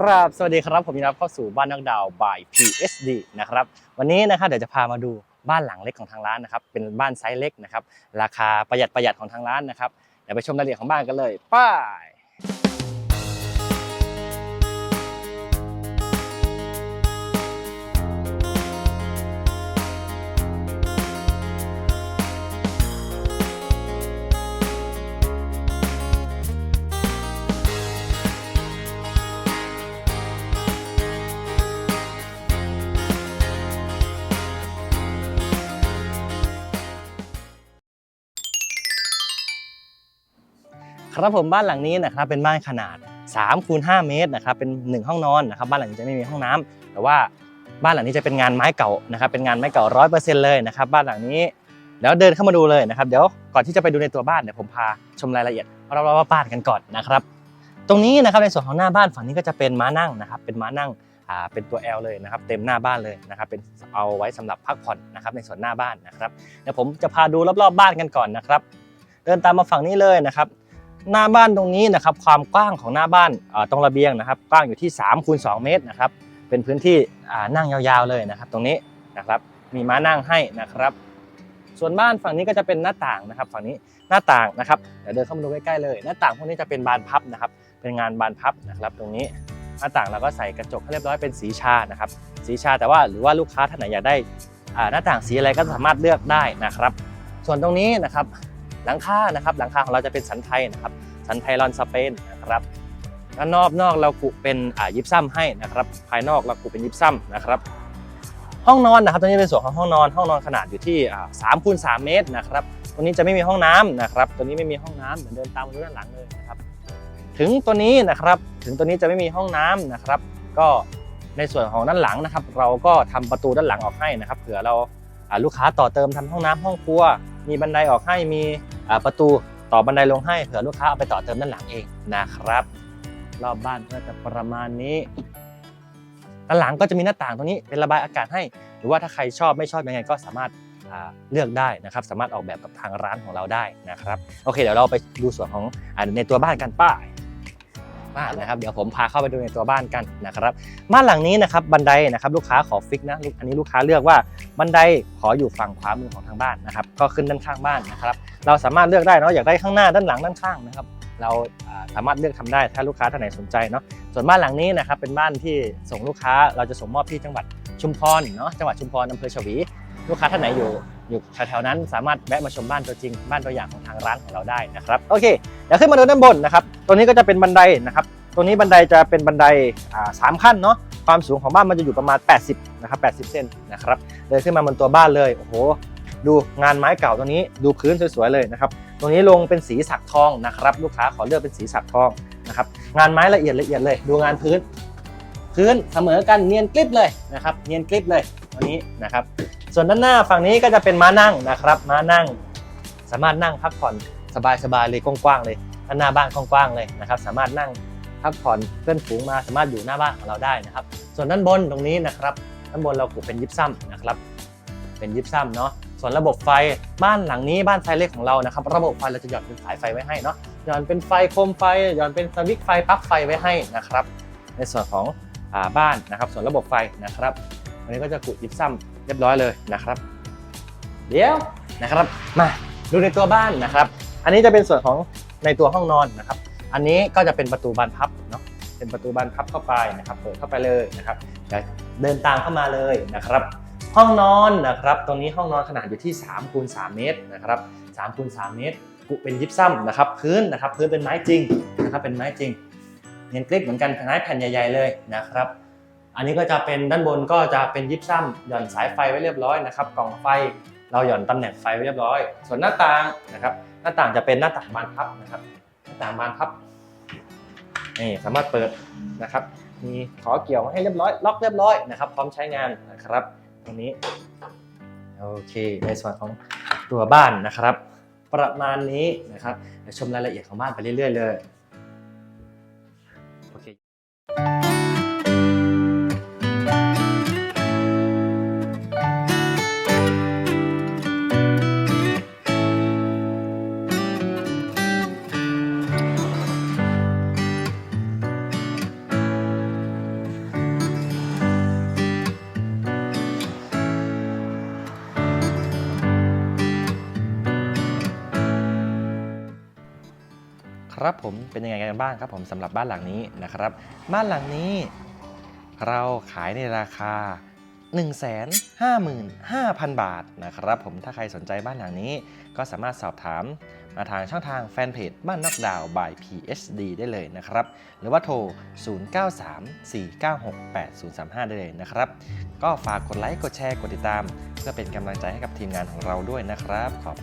ครับ สวัสดีครับ ผมยินดีต้อนรับเข้าสู่บ้านนักดาว by PSD นะครับ วันนี้นะครับเดี๋ยวจะพามาดูบ้านหลังเล็กของทางร้านนะครับ เป็นบ้านไซส์เล็กนะครับ ราคาประหยัดประหยัดของทางร้านนะครับ เดี๋ยวไปชมรายละเอียดของบ้านกันเลย ไป้าย ครับผมบ้านหลังนี้นะครับเป็นบ้านขนาด3คูณ5เมตรนะครับเป็น 1 ห้องนอนนะครับบ้านหลังนี้จะไม่มีห้องน้ำแต่ว่าบ้านหลังนี้จะเป็นงานไม้เก่านะครับเป็นงานไม้เก่าร้อยเปอร์เซ็นต์เลยนะครับบ้านหลังนี้เดี๋ยวเดินเข้ามาดูเลยนะครับเดี๋ยวก่อนที่จะไปดูในตัวบ้านเดี๋ยวผมพาชมรายละเอียดราเราบ้านกันก่อนนะครับ ตรงนี้นะครับในส่วนของหน้าบ้านฝั่งนี้ก็จะเป็นม้านั่งนะครับเป็นม้านั่งอ่าเป็นตัว L เลยนะครับเต็มหน้าบ้านเลยนะครับเป็นเอาไว้สำหรับพักผ่อนนะครับในส่วนหน้าบ้านนะครับเดี๋ยวผมจะพาดูรอบๆบ้านกันก่อนนะครับ เดินตามมาฝั่งนี้เลยนะครับ หน้าบ้านตรงนี้นะครับความกว้างของหน้าบ้านตรงระเบียงนะครับ กว้างอยู่ที่3คูณ2เมตรนะครับเป็นพื้นที่นั่งยาวๆเลยนะครับ ตรงนี้นะครับมีม้านั่งให้นะครับ ส่วนบ้านฝั่งนี้ก็จะเป็นหน้าต่างนะครับ ฝั่งนี้หน้าต่างนะครับเดี๋ยวเดินเข้ามาดูใกล้ๆเลย หน้าต่างพวกนี้จะเป็นบานพับนะครับ เป็นงานบานพับนะครับ ตรงนี้หน้าต่างเราก็ใส่กระจกให้เรียบร้อยเป็นสีชานะครับ สีชาแต่ว่าหรือว่าลูกค้าท่านไหนอยากได้หน้าต่างสีอะไรก็สามารถเลือกได้นะครับ ส่วนตรงนี้นะครับ หลังคานะครับหลังคาของเราจะเป็นสันไทยนะครับสันไทรอนสเปนนะครับด้านนอกนอกเรากุเป็นอ่ายิปซัมให้นะครับ ภายนอกเรากุเป็นยิปซัมนะครับ ห้องนอนนะครับตัวนี้เป็นส่วนของห้องนอน ห้องนอนขนาดอยู่ที่สามคูณสามเมตรนะครับตรงนี้จะไม่มีห้องน้ำนะครับตัวนี้ไม่มีห้องน้ำเดี๋ยวเดินตามดูด้านหลังเลยนะครับ ถึงตัวนี้นะครับ ถึงตัวนี้จะไม่มีห้องน้ำนะครับ ก็ในส่วนของด้านหลังนะครับ เราก็ทำประตูด้านหลังออกให้นะครับ เผื่อเราลูกค้าต่อเติมทำห้องน้ำห้องครัว มีบันไดออกให้มีประตูต่อบันไดลงให้เผื่อลูกค้าเอาไปต่อเติมด้านหลังเองนะครับ รอบบ้านก็จะประมาณนี้ด้านหลังก็จะมีหน้าต่างตรงนี้เป็นระบายอากาศให้ หรือว่าถ้าใครชอบไม่ชอบยังไงก็สามารถเลือกได้นะครับ สามารถออกแบบกับทางร้านของเราได้นะครับ โอเคเดี๋ยวเราไปดูส่วนของในตัวบ้านกันป้าย บ้านนะครับเดี๋ยวผมพาเข้าไปดูในตัวบ้านกันนะครับบ้านหลังนี้นะครับบันไดนะครับลูกค้าขอฟิกนะอันนี้ลูกค้าเลือกว่าบันไดขออยู่ฝั่งขวามือของทางบ้านนะครับก็ขึ้นด้านข้างบ้านนะครับเราสามารถเลือกได้เนาะอยากได้ข้างหน้าด้านหลังด้านข้างนะครับเราอ่าสามารถเลือกทำได้ถ้าลูกค้าท่านไหนสนใจเนาะส่วนบ้านหลังนี้นะครับเป็นบ้านที่ส่งลูกค้าเราจะส่งมอบที่จังหวัดชุมพรเนาะจังหวัดชุมพรอำเภอฉวี ลูกค้าท่านไหนอยู่อยู่แถวๆนั้นสามารถแวะมาชมบ้านตัวจริง บ้านตัวอย่างของทางร้านของเราได้นะครับโอเคเดี๋ยวขึ้นมาดูด้านบนนะครับตรงนี้ก็จะเป็นบันไดนะครับตรงนี้บันไดจะเป็นบันไดอ่าสามขั้นเนาะความสูงของบ้านมันจะอยู่ประมาณ 80นะครับ80 เซนนะครับเดินขึ้นมาบนตัวบ้านเลยโอ้โหดูงานไม้เก่าตรงนี้ดูพื้นสวยๆเลยนะครับตรงนี้ลงเป็นสีสักทองนะครับ ลูกค้าขอเลือกเป็นสีสักทองนะครับงานไม้ละเอียดละเอียดเลย ดูงานพื้น พื้นเสมอกันเนียนกริบเลยนะครับเนียนกริบเลยตัวนี้นะครับ ส่วนด้านหน้าฝั่งนี้ก็จะเป็นม้านั่งนะครับ ม้านั่ง สามารถนั่งพักผ่อนสบายๆเลยกว้างๆเลยด้านหน้าบ้านกว้างๆเลยนะครับ สามารถนั่งพักผ่อนเพื่อนฝูงมาสามารถอยู่หน้าบ้านของเราได้นะครับ ส่วนด้านบนตรงนี้นะครับด้านบนเราปลูกเป็นยิปซัมนะครับ เป็นยิปซัมเนาะส่วนระบบไฟบ้านหลังนี้บ้านไซเล็กของเรานะครับ ระบบไฟเราจะหย่อนเป็นสายไฟไว้ให้เนาะหย่อนเป็นไฟโคมไฟหย่อนเป็นสวิตช์ไฟปลั๊กไฟไว้ให้นะครับ ในส่วนของอบ้านนะครับ ส่วนระบบไฟนะครับอันนี้ก็จะกุยิปซัม รียบร้อยเลยนะครับ เดี๋ยวนะครับมาดูในตัวบ้านนะครับ อันนี้จะเป็นส่วนของในตัวห้องนอนนะครับ อันนี้ก็จะเป็นประตูบานพับเนาะเป็นประตูบานพับเข้าไปนะครับเปิดเข้าไปเลยนะครับเดินตามเข้ามาเลยนะครับ ห้องนอนนะครับ ตรงนี้ห้องนอนขนาดอยู่ที่3คูณ3เมตรนะครับ3คูณ3เมตรกุเป็นยิปซัมนะครับ พื้นนะครับ พื้นเป็นไม้จริงนะครับเป็นไม้จริงเนียนกริบเหมือนกันไม้แผ่นใหญ่ ๆเลยนะครับ อันนี้ก็จะเป็นด้านบนก็จะเป็นยิปซัมหย่อนสายไฟไว้เรียบร้อยนะครับกล่องไฟเราหย่อนตำแหน่งไฟไว้เรียบร้อย ส่วนหน้าต่างนะครับ หน้าต่างจะเป็นหน้าต่างบานพับนะครับหน้าต่างบานพับนี่สามารถเปิดนะครับ มีขอเกี่ยวมาให้เรียบร้อยล็อกเรียบร้อยนะครับ พร้อมใช้งานนะครับตรงนี้โอเค ในส่วนของตัวบ้านนะครับ ประมาณนี้นะครับเดี๋ยวชมรายละเอียดของบ้านไปเรื่อย ๆ เลย ครับผมเป็นยังไงกันบ้างครับผมสำหรับบ้านหลังนี้นะครับ บ้านหลังนี้ เราขายในราคา 155,000 บาทนะครับผมถ้าใครสนใจบ้านหลังนี้ ก็สามารถสอบถามมาทางช่องทางแฟนเพจบ้านนอกดาว by PhD ได้เลยนะครับ หรือว่าโทร 0934968035 ได้เลยนะครับ ก็ฝากกดไลค์กดแชร์กดติดตาม เพื่อเป็นกำลังใจให้กับทีมงานของเราด้วยนะครับขอบ